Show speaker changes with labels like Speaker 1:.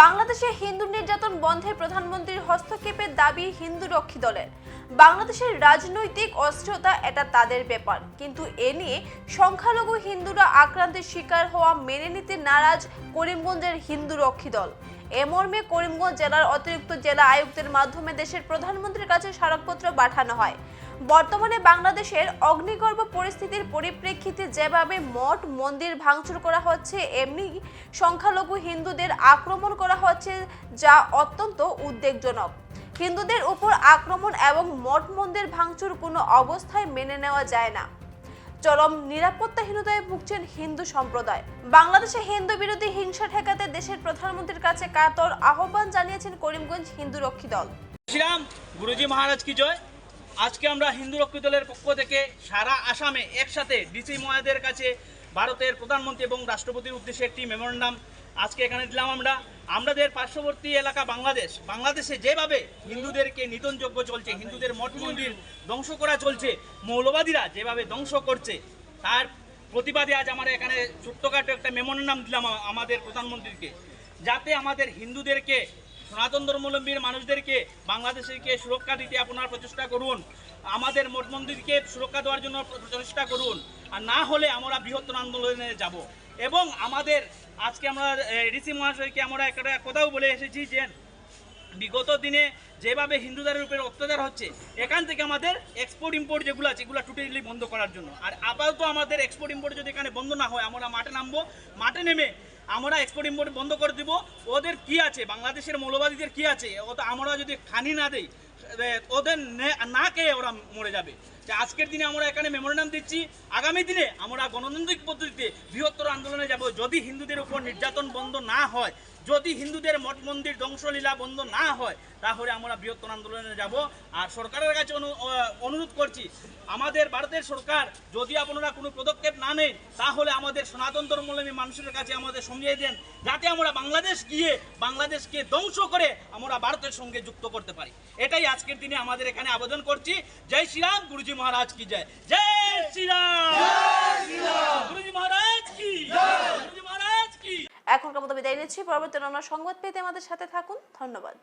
Speaker 1: বাংলাদেশে হিন্দু নির্যাতন বন্ধে প্রধানমন্ত্রীর হস্তক্ষেপের দাবি হিন্দু রক্ষী দলের। বাংলাদেশের রাজনৈতিক অস্থিরতা, এটা তাদের ব্যাপার। কিন্তু এ নিয়ে সংখ্যালঘু হিন্দুরা আক্রান্তের শিকার হওয়া মেনে নিতে নারাজ করিমগঞ্জের হিন্দু রক্ষী দল। এ মর্মে করিমগঞ্জ জেলার অতিরিক্ত জেলা আয়ুক্তের মাধ্যমে দেশের প্রধানমন্ত্রীর কাছে স্মারকপত্র পাঠানো হয়। বর্তমানে বাংলাদেশের অগ্নিগর্ভ পরিস্থিতির পরিপ্রেক্ষিতে যেভাবে মঠ মন্দির ভাঙচুর করা হচ্ছে, এমনি সংখ্যালঘু হিন্দুদের আক্রমণ করা হচ্ছে যা অত্যন্ত উদ্বেগজনক। হিন্দুদের উপর আক্রমণ এবং মঠ মন্দির ভাঙচুর কোনো অবস্থায় মেনে নেওয়া যায় না। চরম নিরাপত্তাহীনতায় ভুগছেন হিন্দু সম্প্রদায়। বাংলাদেশে হিন্দু বিরোধী হিংসা ঠেকাতে দেশের প্রধানমন্ত্রীর কাছে কাতর আহ্বান জানিয়েছেন করিমগঞ্জ হিন্দু রক্ষী দল।
Speaker 2: শ্রীরাম, গুরুজি মহারাজ কি জয়? আজকে আমরা হিন্দু রক্ষী দলের পক্ষ থেকে সারা আসামে একসাথে ডিসি মহাদের কাছে ভারতের প্রধানমন্ত্রী এবং রাষ্ট্রপতির উদ্দেশ্যে একটি মেমোরেন্ডাম আজকে এখানে দিলাম আমরা। আমাদের পার্শ্ববর্তী এলাকা বাংলাদেশ, বাংলাদেশে যেভাবে হিন্দুদেরকে নিধনযোগ্য চলছে, হিন্দুদের মঠ মন্দির ধ্বংস করা চলছে, মৌলবাদীরা যেভাবে ধ্বংস করছে, তার প্রতিবাদে আজ আমরা এখানে ছোট্টখাটো একটা মেমোরেন্ডাম দিলাম আমাদের প্রধানমন্ত্রীকে। যাতে আমাদের হিন্দুদেরকে সনাতন ধর্মাবলম্বীর মানুষদেরকে, বাংলাদেশকে সুরক্ষা দিতে আপনারা প্রচেষ্টা করুন। আমাদের মঠ মন্দিরকে সুরক্ষা দেওয়ার জন্য প্রচেষ্টা করুন। আর না হলে আমরা বৃহত্তর আন্দোলনে যাব। এবং আমাদের আজকে আমরা ডিসি মহাশয়কে আমরা একটা কথাও বলে এসেছি যে বিগত দিনে যেভাবে হিন্দুদের উপরে অত্যাচার হচ্ছে, এখান থেকে আমাদের এক্সপোর্ট ইম্পোর্ট যেগুলো আছে, এগুলো টোটালি বন্ধ করার জন্য। আর আপাতত আমাদের এক্সপোর্ট ইম্পোর্ট যদি এখানে বন্ধ না হয়, আমরা মাঠে নামবো, মাঠে নেমে আমরা এক্সপোর্ট ইম্পোর্ট বন্ধ করে দিব। ওদের কি আছে? বাংলাদেশের মৌলবাদীদের কি আছে? ও আমরা যদি খানি না দেই ওদের না খেয়ে ওরা মরে যাবে। যে আজকের দিনে আমরা এখানে মেমোরিয়াম দিচ্ছি, আগামী দিনে আমরা গণতান্ত্রিক পদ্ধতিতে বৃহত্তর আন্দোলনে যাব। যদি হিন্দুদের উপর নির্যাতন বন্ধ না হয় যদি হিন্দুদের মঠ মন্দির ধ্বংসলীলা বন্ধ না হয় তাহলে আমরা বৃহত্তর আন্দোলনে যাব। আর সরকারের কাছে অনু- অনুরোধ করছি আমাদের ভারতের সরকার যদি আপনারা কোনো পদক্ষেপ না নেন তাহলে আমাদের সনাতন ধর্মাবলম্বী মানুষের কাছে আমাদের সমঝিয়ে দেন যাতে আমরা বাংলাদেশ গিয়ে বাংলাদেশকে ধ্বংস করে আমরা ভারতের সঙ্গে যুক্ত করতে পারি। এটাই আজকের দিনে আমাদের এখানে আবেদন করছি। জয় শ্রীরাম গুরুজি মহারাজ কি জয়। জয় শ্রীরাম। গুরুজি মহারাজ কি গুরুজি মহারাজ কি
Speaker 1: এখনকার মতো বিদায় নিচ্ছি। পরবর্তী অন্য সংবাদ পেতে আমাদের সাথে থাকুন। ধন্যবাদ।